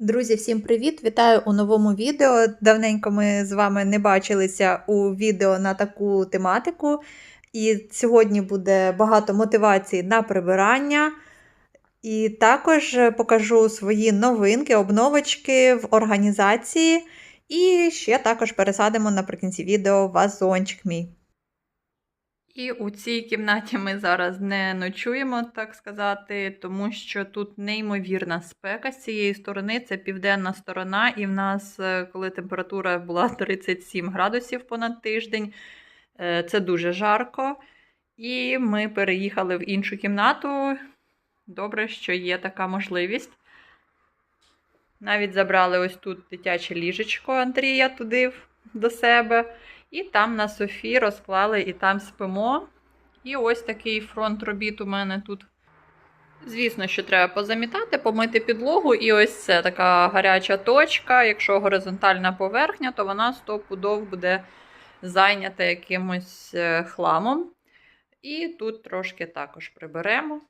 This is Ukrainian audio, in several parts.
Друзі, всім привіт! Вітаю у новому відео. Давненько ми з вами не бачилися у відео на таку тематику. І сьогодні буде багато мотивацій на прибирання. І також покажу свої новинки, обновочки в організації. І ще також пересадимо наприкінці відео вазончик мій. І у цій кімнаті ми зараз не ночуємо, так сказати, тому що тут неймовірна спека з цієї сторони. Це південна сторона, і в нас, е, коли температура була 37 градусів понад тиждень, е, це дуже жарко. І ми переїхали в іншу кімнату. Добре, що є така можливість. Навіть забрали ось тут дитяче ліжечко Андрія туди до себе. І там на Софі розклали і там спимо. І ось такий фронт робіт у мене тут. Звісно, що треба позамітати, помити підлогу, і ось це така гаряча точка. Якщо горизонтальна поверхня, то вона стопудов буде зайнята якимось е, хламом. І тут трошки також приберемо.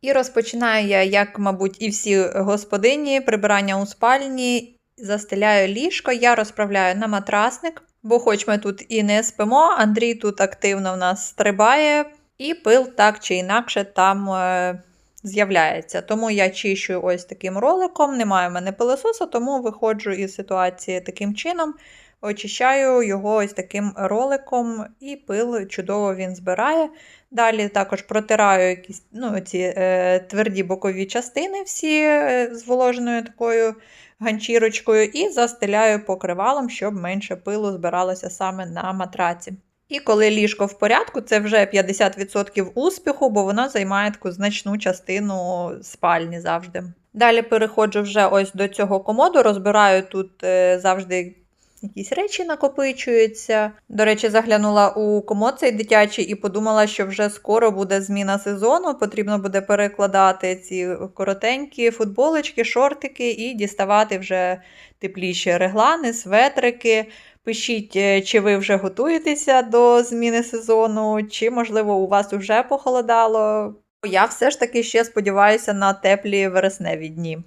І розпочинаю я, як, мабуть, і всі господині, прибирання у спальні, застеляю ліжко, я розправляю на матрасник. Бо хоч ми тут і не спимо, Андрій тут активно в нас стрибає, і пил так чи інакше там е, з'являється. Тому я чищу ось таким роликом, немає в мене пилососа, тому виходжу із ситуації таким чином, очищаю його ось таким роликом, і пил чудово він збирає. Далі також протираю якісь ну, ці е, тверді бокові частини, всі е, зволоженою такою ганчірочкою і застеляю покривалом, щоб менше пилу збиралося саме на матраці. І коли ліжко в порядку, це вже 50% успіху, бо воно займає таку значну частину спальні завжди. Далі переходжу вже ось до цього комоду, розбираю тут е, завжди якісь речі накопичуються. До речі, заглянула у комод цей дитячий і подумала, що вже скоро буде зміна сезону. Потрібно буде перекладати ці коротенькі футболочки, шортики і діставати вже тепліші реглани, светрики. Пишіть, е, чи ви вже готуєтеся до зміни сезону, чи, можливо, у вас вже похолодало. Я все ж таки ще сподіваюся на теплі вересневі дні.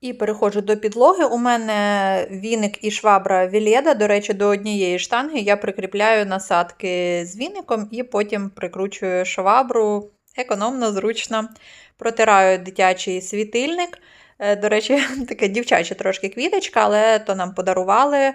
І переходжу до підлоги. У мене віник і швабра Віледа. До речі, до однієї штанги я прикріпляю насадки з віником і потім прикручую швабру економно, зручно. Протираю дитячий світильник. Е, До речі, таке дівчаче трошки квіточка, але то нам подарували.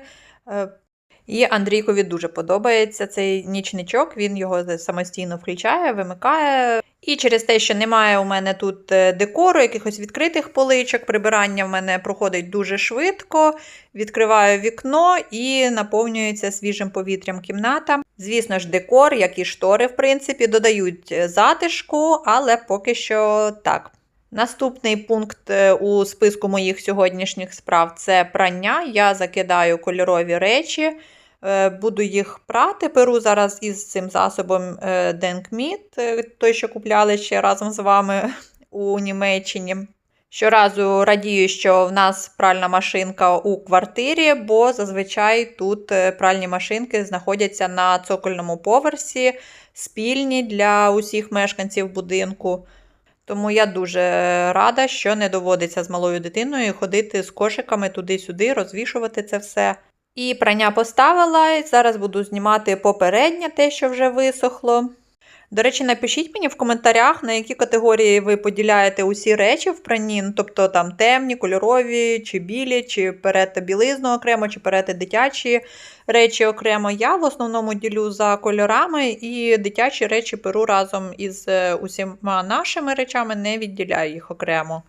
І Андрійкові дуже подобається цей нічничок, він його самостійно включає, вимикає. І через те, що немає у мене тут е, декору, якихось відкритих поличок, прибирання в мене проходить дуже швидко. Відкриваю вікно і наповнюється свіжим повітрям кімната. Звісно ж, декор, як і штори, в принципі, додають е, затишку, але поки що так. Наступний пункт е, у списку моїх сьогоднішніх справ це прання. Я закидаю кольорові речі. Е, Буду їх прати. Перу зараз із цим засобом Denkmeat, той, що купляли ще разом з вами у Німеччині. Щоразу радію, що в нас пральна машинка у квартирі, бо зазвичай тут е, пральні машинки знаходяться на цокольному поверсі, спільні для усіх мешканців будинку. Тому я дуже рада, що не доводиться з малою дитиною ходити з кошиками туди-сюди, розвішувати це все. І прання поставила, і зараз буду знімати попереднє те, що вже висохло. До речі, напишіть мені в коментарях, на які категорії ви поділяєте усі речі в пранні, ну, тобто там темні, кольорові, чи білі, чи перете білизну окремо, чи перете дитячі речі окремо. Я в основному ділю за кольорами і дитячі речі перу разом із е, усіма нашими речами, не відділяю їх окремо.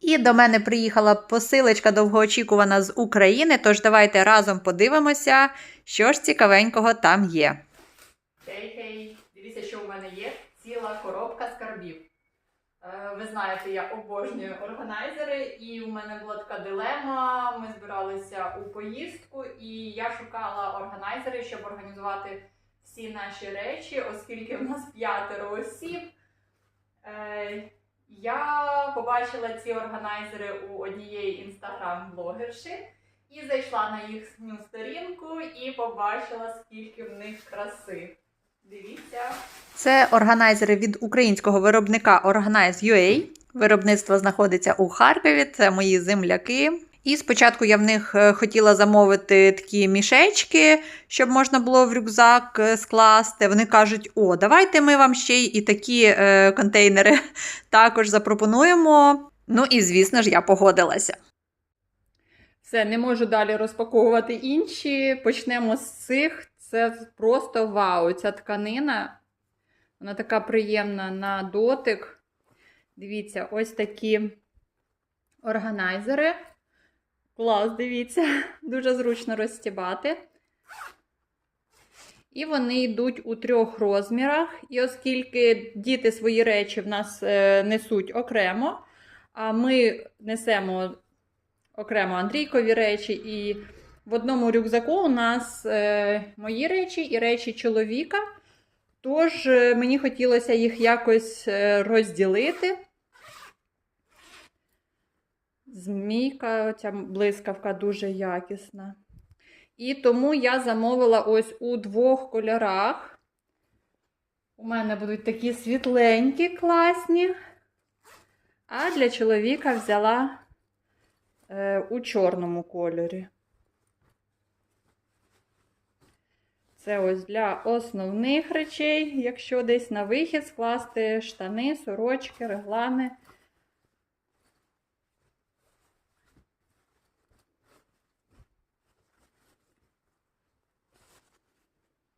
І до мене приїхала посилочка довгоочікувана з України, тож давайте разом подивимося, що ж цікавенького там є. Хей-хей, дивіться, що в мене є ціла коробка скарбів. Е, Ви знаєте, я обожнюю органайзери, і у мене була така дилема. Ми збиралися у поїздку, і я шукала органайзери, щоб організувати всі наші речі, оскільки в нас п'ятеро осіб. Е, Я побачила ці органайзери у однієї інстаграм-блогерші і зайшла на їхню сторінку і побачила, скільки в них краси. Це органайзери від українського виробника Organize.ua. Виробництво знаходиться у Харкові, це мої земляки. І спочатку я в них е, хотіла замовити такі мішечки, щоб можна було в рюкзак е, скласти. Вони кажуть: о, давайте ми вам ще й і такі е, контейнери також запропонуємо. Ну і звісно ж, я погодилася. Все, не можу далі розпаковувати інші. Почнемо з цих. Це просто вау. Ця тканина. Вона така приємна на дотик. Дивіться, ось такі органайзери. Клас, дивіться, дуже зручно розстібати. І вони йдуть у трьох розмірах. І оскільки діти свої речі в нас е, несуть окремо, а ми несемо окремо Андрійкові речі, і в одному рюкзаку у нас е, мої речі і речі чоловіка. Тож е, мені хотілося їх якось е, розділити. Змійка, ця блискавка дуже якісна. І тому я замовила ось у двох кольорах. У мене будуть такі світленькі, класні. А для чоловіка взяла е, у чорному кольорі. Це ось для основних речей, якщо десь на вихід скласти штани, сорочки, реглани.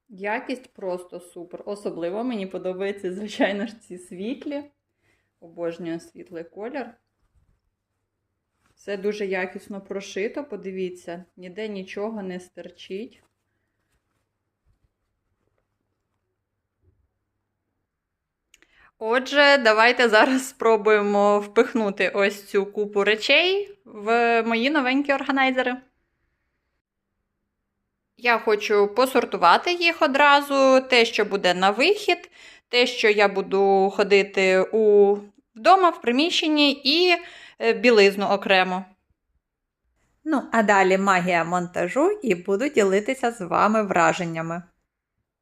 Якість просто супер. Особливо мені подобається, звичайно ж, ці світлі. Обожнюю світлий колір. Все дуже якісно прошито, подивіться, ніде нічого не стерчить. Отже, давайте зараз спробуємо впихнути ось цю купу речей в мої новенькі органайзери. Я хочу посортувати їх одразу, те, що буде на вихід, те, що я буду ходити у... вдома, в приміщенні, і е, білизну окремо. Ну, а далі магія монтажу і буду ділитися з вами враженнями.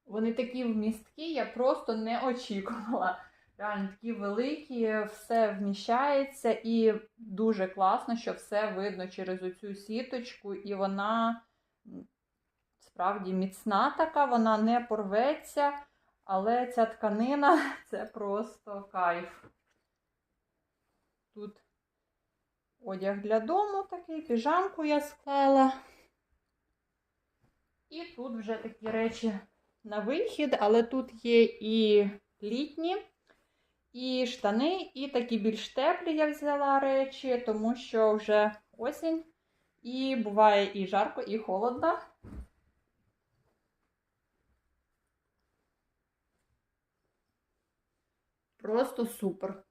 Вони такі вмісткі, я просто не очікувала. Реально такі великі, все вміщається, і дуже класно, що все видно через оцю сіточку, і вона справді міцна така, вона не порветься, але ця тканина це просто кайф. Тут одяг для дому такий, піжамку я склала. І тут вже такі речі на вихід, але тут є і літні, і штани, і такі більш теплі я взяла речі, тому що вже осінь. І буває і жарко, і холодно. Просто супер.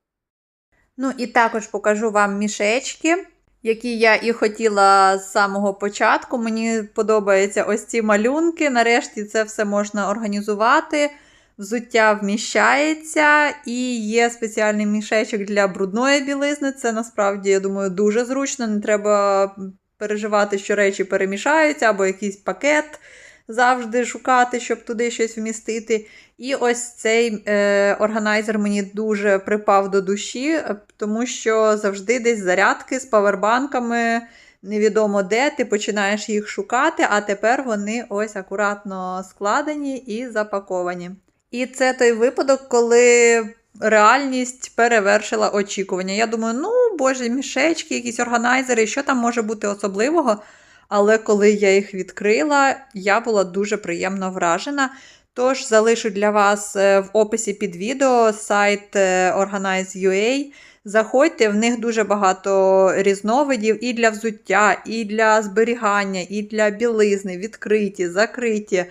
Ну і також покажу вам мішечки, які я і хотіла з самого початку. Мені подобаються ось ці малюнки. Нарешті це все можна організувати. Взуття вміщається, і є спеціальний мішечок для брудної білизни. Це насправді, я думаю, дуже зручно. Не треба переживати, що речі перемішаються, або якийсь пакет завжди шукати, щоб туди щось вмістити. І ось цей е, органайзер мені дуже припав до душі, е, тому що завжди десь зарядки з павербанками. Невідомо де, ти починаєш їх шукати, а тепер вони ось акуратно складені і запаковані. І це той випадок, коли реальність перевершила очікування. Я думаю, ну, боже, мішечки, якісь органайзери, що там може бути особливого? Але коли я їх відкрила, я була дуже приємно вражена. Тож залишу для вас е, в описі під відео сайт е, Organize.ua. Заходьте, в них дуже багато різновидів і для взуття, і для зберігання, і для білизни, відкриті, закриті.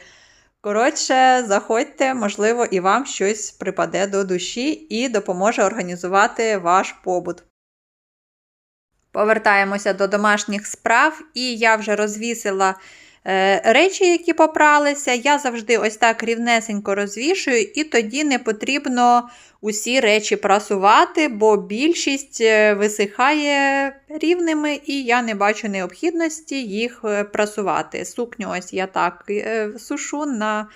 Коротше, заходьте, можливо, і вам щось припаде до душі і допоможе організувати ваш побут. Повертаємося до домашніх справ, і я вже розвісила речі, які попралися. Я завжди ось так рівнесенько розвішую, і тоді не потрібно усі речі прасувати, бо більшість е, висихає рівними, і я не бачу необхідності їх е, прасувати. Сукню ось я так е, сушу на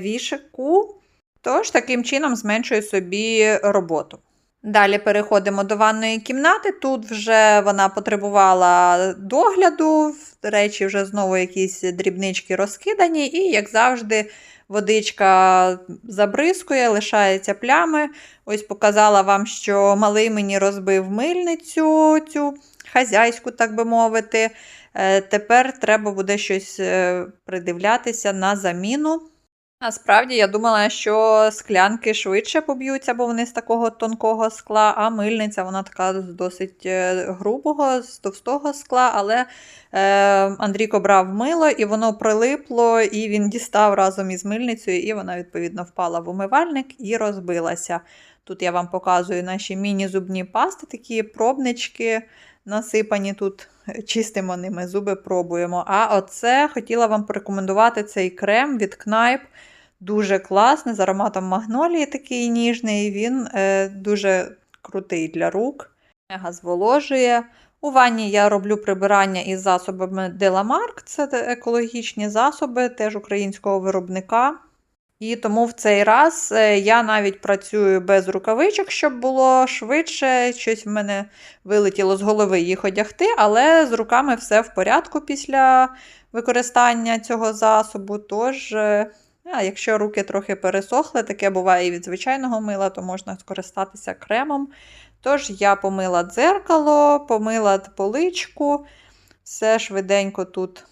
вішаку, тож таким чином зменшую собі роботу. Далі переходимо до ванної кімнати. Тут вже вона потребувала догляду, речі вже знову якісь дрібнички розкидані, і, як завжди, водичка забризкує, лишаються плями. Ось показала вам, що малий мені розбив мильницю, цю хазяйську, так би мовити. Е, Тепер треба буде щось е, придивлятися на заміну. Насправді я думала, що склянки швидше поб'ються, бо вони з такого тонкого скла, а мильниця вона така з досить е, грубого, з товстого скла. Але е, Андрійко брав мило і воно прилипло, і він дістав разом із мильницею, і вона, відповідно, впала в умивальник і розбилася. Тут я вам показую наші міні-зубні пасти, такі пробнички насипані тут. Чистимо ними зуби, пробуємо. А оце хотіла вам порекомендувати цей крем від Kneipp. Дуже класний, з ароматом магнолії такий ніжний. Він е, дуже крутий для рук, мега зволожує. У ванні я роблю прибирання із засобами Деламарк. Це екологічні засоби, теж українського виробника. І тому в цей раз е, я навіть працюю без рукавичок, щоб було швидше. Щось в мене вилетіло з голови їх одягти, але з руками все в порядку після використання цього засобу. Тож, е, а, якщо руки трохи пересохли, таке буває і від звичайного мила, то можна скористатися кремом. Тож я помила дзеркало, помила поличку, все швиденько тут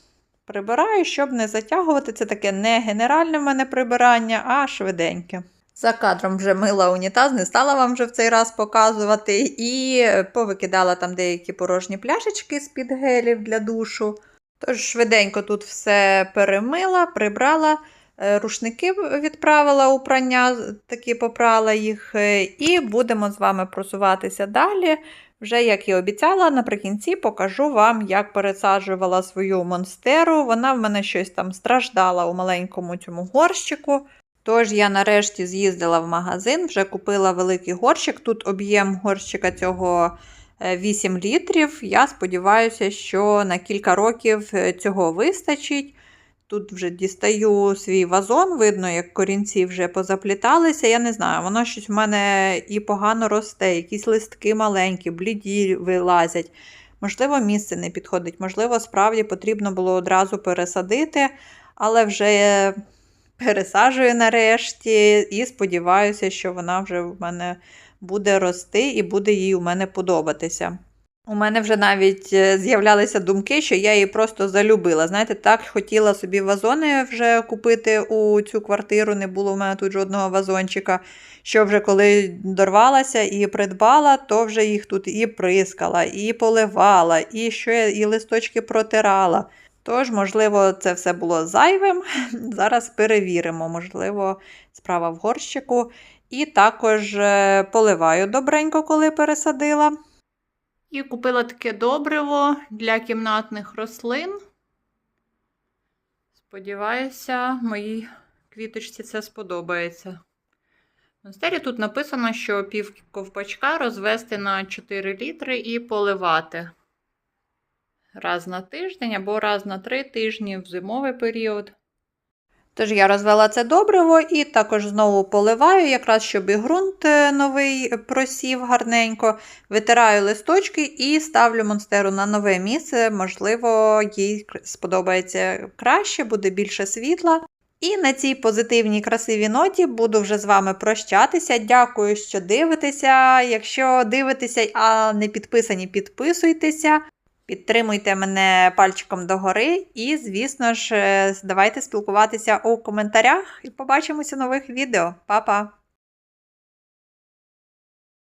прибираю, щоб не затягувати. Це таке не генеральне в мене прибирання, а швиденьке. За кадром вже мила унітаз, не стала вам вже в цей раз показувати. І повикидала там деякі порожні пляшечки з-під гелів для душу. Тож швиденько тут все перемила, прибрала, рушники відправила у прання, таки попрала їх. е, І будемо з вами просуватися далі. Вже, як і обіцяла, наприкінці покажу вам, як пересаджувала свою монстеру. Вона в мене щось там страждала у маленькому цьому горщику. Тож я нарешті з'їздила в магазин, вже купила великий горщик. Тут об'єм горщика цього е, 8 літрів. Я сподіваюся, що на кілька років е, цього вистачить. Тут вже дістаю свій вазон, видно, як корінці вже позапліталися. Я не знаю, воно щось в мене і погано росте, якісь листки маленькі, бліді вилазять. Можливо, місце не підходить, можливо, справді потрібно було одразу пересадити, але вже пересаджую нарешті і сподіваюся, що вона вже в мене буде рости і буде їй у мене подобатися. У мене вже навіть е, з'являлися думки, що я її просто залюбила. Знаєте, так хотіла собі вазони вже купити у цю квартиру, не було в мене тут жодного вазончика. Що вже коли дорвалася і придбала, то вже їх тут і прискала, і поливала, і що і листочки протирала. Тож, можливо, це все було зайвим. Зараз перевіримо, можливо, справа в горщику. І також е, поливаю добренько, коли пересадила. І купила таке добриво для кімнатних рослин. Сподіваюся, моїй квіточці це сподобається. В монастирі тут написано, що пів ковпачка розвести на 4 літри і поливати раз на тиждень або раз на 3 тижні в зимовий період. Тож я розвела це добриво і також знову поливаю, якраз щоб і ґрунт е, новий просів гарненько. Витираю листочки і ставлю монстеру на нове місце. Можливо, їй сподобається краще, буде більше світла. І на цій позитивній красивій ноті буду вже з вами прощатися. Дякую, що дивитеся. Якщо дивитеся, а не підписані, підписуйтеся. Підтримуйте мене пальчиком догори і, звісно ж, давайте спілкуватися у коментарях і побачимося нових відео. Па-па!